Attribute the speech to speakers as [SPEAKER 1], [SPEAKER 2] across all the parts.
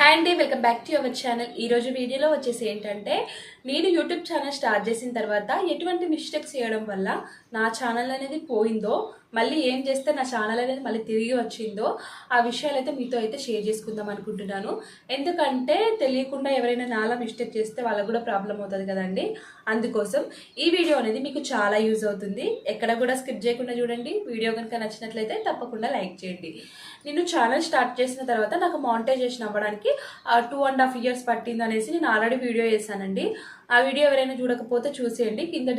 [SPEAKER 1] Handy అండి welcome back to our channel ఈ రోజు వీడియోలో వచ్చేసి ఏంటంటే నేను యూట్యూబ్ ఛానల్ స్టార్ట్ చేసిన తర్వాత ఎటువంటి మిస్టేక్స్ చేయడం వల్ల నా ఛానల్ అనేది పోయిందో మళ్ళీ ఏం చేస్తే నా ఛానల్ అనేది మళ్ళీ తిరిగి వచ్చిందో ఆ విషయాలు అయితే మీతో అయితే షేర్ చేసుకుందాం అనుకుంటున్నాను. ఎందుకంటే తెలియకుండా ఎవరైనా నాలా మిస్టేక్ చేస్తే వాళ్ళకు కూడా ప్రాబ్లం అవుతుంది కదండి. అందుకోసం ఈ వీడియో అనేది మీకు చాలా యూజ్ అవుతుంది. ఎక్కడ కూడా స్కిప్ చేయకుండా చూడండి. వీడియో కనుక నచ్చినట్లయితే తప్పకుండా లైక్ చేయండి. నేను ఛానల్ స్టార్ట్ చేసిన తర్వాత నాకు మానిటైజేషన్ అవ్వడానికి టూ అండ్ హాఫ్ ఇయర్స్ పట్టింది అనేసి నేను ఆల్రెడీ వీడియో చేశానండి. ఆ వీడియో ఎవరైనా చూడకపోతే చూసేయండి. కింద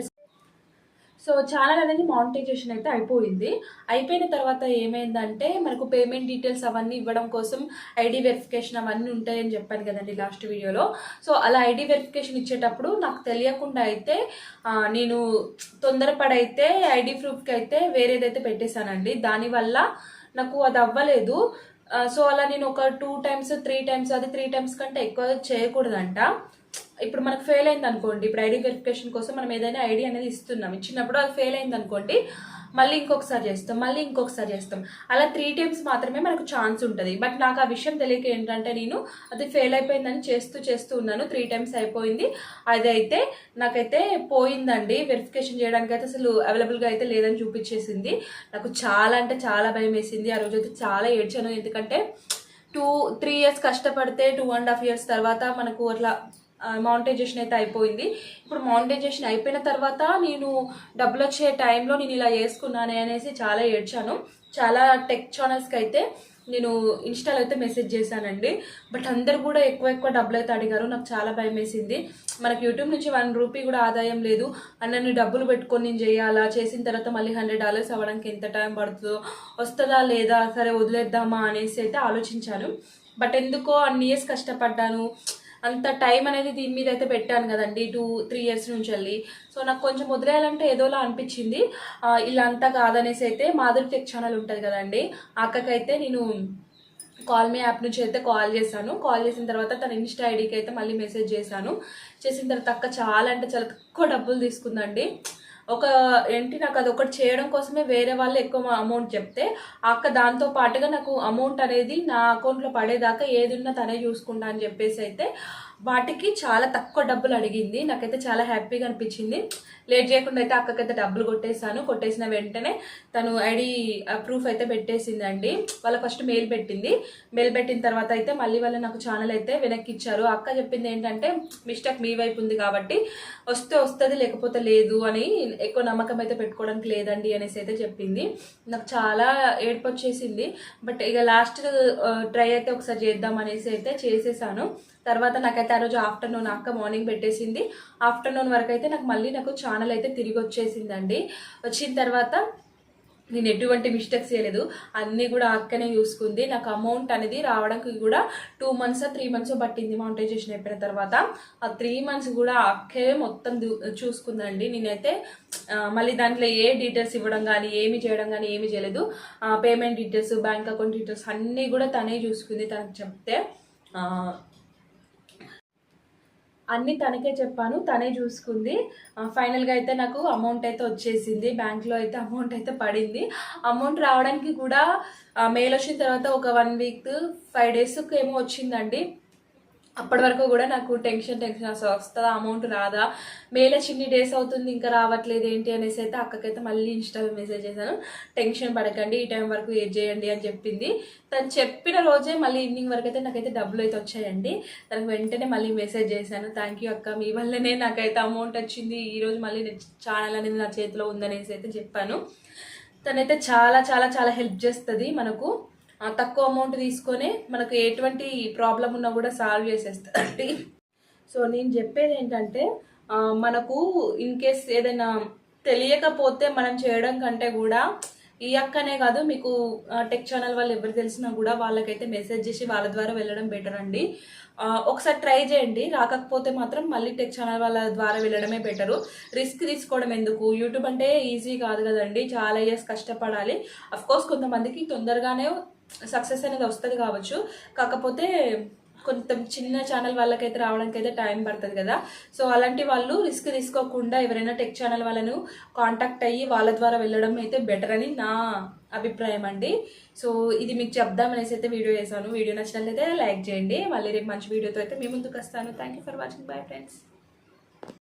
[SPEAKER 1] సో ఛానల్ అనేది మానిటైజేషన్ అయితే అయిపోయింది. అయిపోయిన తర్వాత ఏమైందంటే మనకు పేమెంట్ డీటెయిల్స్ అవన్నీ ఇవ్వడం కోసం ఐడి వెరిఫికేషన్ అవన్నీ ఉంటాయని చెప్పాను కదండి లాస్ట్ వీడియోలో. సో అలా ఐడి వెరిఫికేషన్ ఇచ్చేటప్పుడు నాకు తెలియకుండా అయితే నేను తొందరపడైతే ఐడి ప్రూఫ్కి అయితే వేరేదైతే పెట్టేశానండి. దానివల్ల నాకు అది అవ్వలేదు. సో అలా నేను ఒక టూ టైమ్స్ త్రీ టైమ్స్ అది త్రీ టైమ్స్ కంటే ఎక్కువ చేయకూడదంట. ఇప్పుడు మనకు ఫెయిల్ అయింది అనుకోండి ఇప్పుడు ఐడి వెరిఫికేషన్ కోసం మనం ఏదైనా ఐడి అనేది ఇస్తున్నాం. ఇచ్చినప్పుడు అది ఫెయిల్ అయింది అనుకోండి మళ్ళీ ఇంకొకసారి చేస్తాం మళ్ళీ ఇంకొకసారి చేస్తాం. అలా త్రీ టైమ్స్ మాత్రమే మనకు ఛాన్స్ ఉంటుంది. బట్ నాకు ఆ విషయం తెలియక ఏంటంటే నేను అది ఫెయిల్ అయిపోయిందని చేస్తూ చేస్తూ ఉన్నాను. త్రీ టైమ్స్ అయిపోయింది. అదైతే నాకైతే పోయిందండి. వెరిఫికేషన్ చేయడానికి అయితే అసలు అవైలబుల్గా అయితే లేదని చూపించేసింది. నాకు చాలా అంటే చాలా భయం వేసింది. ఆ రోజు అయితే చాలా ఏడ్చాను. ఎందుకంటే టూ త్రీ ఇయర్స్ కష్టపడితే టూ అండ్ హాఫ్ ఇయర్స్ తర్వాత మనకు అట్లా మానిటైజేషన్ అయితే అయిపోయింది. ఇప్పుడు మానిటైజేషన్ అయిపోయిన తర్వాత నేను డబ్బులు వచ్చే టైంలో నేను ఇలా వేసుకున్నాను అనేసి చాలా ఏడ్చాను. చాలా టెక్ ఛానల్స్కి అయితే నేను ఇన్స్టాలో అయితే మెసేజ్ చేశానండి. బట్ అందరు కూడా ఎక్కువ ఎక్కువ డబ్బులు అయితే అడిగారు. నాకు చాలా భయం వేసింది. మనకు యూట్యూబ్ నుంచి వన్ రూపీ కూడా ఆదాయం లేదు. అన్నీ డబ్బులు పెట్టుకొని నేను చేయాలా? చేసిన తర్వాత మళ్ళీ హండ్రెడ్ డాలర్స్ అవ్వడానికి ఎంత టైం పడుతుందో? వస్తుందా లేదా? సరే వదిలేద్దామా అనేసి అయితే ఆలోచించాను. బట్ ఎందుకో అన్ని ఇయర్స్ కష్టపడ్డాను. అంత టైం అనేది దీని మీద అయితే పెట్టాను కదండి టూ త్రీ ఇయర్స్ నుంచి వెళ్ళి. సో నాకు కొంచెం వదిలేయాలంటే ఏదోలా అనిపించింది. ఇలా అంతా కాదనేసి అయితే మాధురి టెక్ ఛానల్ ఉంటుంది కదండి. అక్కకైతే నేను కాల్ మీ యాప్ నుంచి అయితే కాల్ చేశాను. కాల్ చేసిన తర్వాత తన ఇన్స్టా ఐడికి అయితే మళ్ళీ మెసేజ్ చేశాను. చేసిన తర్వాత అక్క చాలా అంటే చాలా తక్కువ డబ్బులు తీసుకుందండి. ఒక ఏంటి నాకు అది ఒకటి చేయడం కోసమే వేరే వాళ్ళు ఎక్కువ అమౌంట్ చెప్తే అక్క దాంతో పాటుగా నాకు అమౌంట్ అనేది నా అకౌంట్లో పడేదాకా ఏది ఉన్నా తనే చూసుకుంటా అని చెప్పేసి అయితే వాటికి చాలా తక్కువ డబ్బులు అడిగింది. నాకైతే చాలా హ్యాపీగా అనిపించింది. లేట్ చేయకుండా అయితే అక్కకైతే డబ్బులు కొట్టేశాను. కొట్టేసిన వెంటనే తను ఐడి ప్రూఫ్ అయితే పెట్టేసిందండి. వాళ్ళ ఫస్ట్ మెయిల్ పెట్టింది. మెయిల్ పెట్టిన తర్వాత అయితే మళ్ళీ వాళ్ళు నాకు ఛానల్ అయితే వెనక్కి ఇచ్చారు అక్క చెప్పింది ఏంటంటే మిస్టేక్ మీ వైపు ఉంది కాబట్టి వస్తే వస్తుంది లేకపోతే లేదు అని ఎక్కువ నమ్మకం అయితే పెట్టుకోవడానికి లేదండి అనేసి అయితే చెప్పింది. నాకు చాలా ఏడుపు వచ్చేసింది బట్ ఇక లాస్ట్ ట్రై అయితే ఒకసారి చేద్దాం అనేసి అయితే చేసేసాను. తర్వాత నాకైతే ఆ రోజు ఆఫ్టర్నూన్ అక్క మార్నింగ్ పెట్టేసింది. ఆఫ్టర్నూన్ వరకు అయితే నాకు మళ్ళీ నాకు ఛానల్ అయితే తిరిగి వచ్చేసిందండి. వచ్చిన తర్వాత నేను ఎటువంటి మిస్టేక్స్ చేయలేదు. అన్నీ కూడా అక్కనే చూసుకుంది. నాకు అమౌంట్ అనేది రావడానికి కూడా టూ మంత్స్ త్రీ మంత్స్ పట్టింది మౌంటైజేషన్ అయిపోయిన తర్వాత. ఆ త్రీ మంత్స్ కూడా అక్కే మొత్తం చూసుకుందండి. నేనైతే మళ్ళీ దాంట్లో ఏ డీటెయిల్స్ ఇవ్వడం కానీ ఏమి చేయడం కానీ ఏమి చేయలేదు. Payment details bank account details అన్నీ కూడా తనే చూసుకుంది. తనకు చెప్తే అన్ని తనకే చెప్పాను తనే చూసుకుంది. ఫైనల్గా అయితే నాకు అమౌంట్ అయితే వచ్చేసింది. బ్యాంక్లో అయితే అమౌంట్ అయితే పడింది. అమౌంట్ రావడానికి కూడా మెయిల్ వచ్చిన తర్వాత ఒక వన్ వీక్ ఫైవ్ డేస్కి ఏమో వచ్చిందండి. అప్పటి వరకు కూడా నాకు టెన్షన్ టెన్షన్ అసలు వస్తుందా అమౌంట్ రాదా? మేలే చిన్ని డేస్ అవుతుంది ఇంకా రావట్లేదు ఏంటి అనేసి అయితే అక్కకైతే మళ్ళీ ఇన్స్టాలో మెసేజ్ చేశాను. టెన్షన్ పడకండి ఈ టైం వరకు ఏది చేయండి అని చెప్పింది. తను చెప్పిన రోజే మళ్ళీ ఈవినింగ్ వరకు అయితే నాకైతే డబ్బులు అయితే వచ్చాయండి. తనకు వెంటనే మళ్ళీ మెసేజ్ చేశాను. థ్యాంక్ యూ అక్క మీ వల్లనే నాకైతే అమౌంట్ వచ్చింది. ఈరోజు మళ్ళీ ఛానల్ అనేది నా చేతిలో ఉందనేసి అయితే చెప్పాను. తనైతే చాలా చాలా చాలా హెల్ప్ చేస్తుంది మనకు. తక్కువ అమౌంట్ తీసుకొని మనకు ఎటువంటి ప్రాబ్లం ఉన్నా కూడా సాల్వ్ చేసేస్తుంది. సో నేను చెప్పేది ఏంటంటే మనకు ఇన్ కేస్ ఏదైనా తెలియకపోతే మనం చేయడం కంటే కూడా ఈ అక్కనే కాదు మీకు టెక్ ఛానల్ వాళ్ళు ఎవరు తెలిసినా కూడా వాళ్ళకైతే మెసేజ్ చేసి వాళ్ళ ద్వారా వెళ్ళడం బెటర్ అండి. ఒకసారి ట్రై చేయండి. రాకపోతే మాత్రం మళ్ళీ టెక్ ఛానల్ వాళ్ళ ద్వారా వెళ్ళడమే బెటరు రిస్క్ తీసుకోవడం ఎందుకు? యూట్యూబ్ అంటే ఈజీ కాదు కదండి. చాలా ఇయర్స్ కష్టపడాలి. అఫ్కోర్స్ కొంతమందికి తొందరగానే సక్సెస్ అనేది వస్తుంది కావచ్చు. కాకపోతే కొంత చిన్న ఛానల్ వాళ్ళకైతే రావడానికి అయితే టైం పడుతుంది కదా. సో అలాంటి వాళ్ళు రిస్క్ తీసుకోకుండా ఎవరైనా టెక్ ఛానల్ వాళ్ళను కాంటాక్ట్ అయ్యి వాళ్ళ ద్వారా వెళ్ళడం అయితే బెటర్ అని నా అభిప్రాయం అండి. సో ఇది మీకు చెప్దామనేసి అయితే వీడియో చేశాను వీడియో నచ్చినట్లయితే లైక్ చేయండి. మళ్ళీ రేపు మంచి వీడియోతో అయితే మీ ముందుకు వస్తాను. Thank you for watching bye friends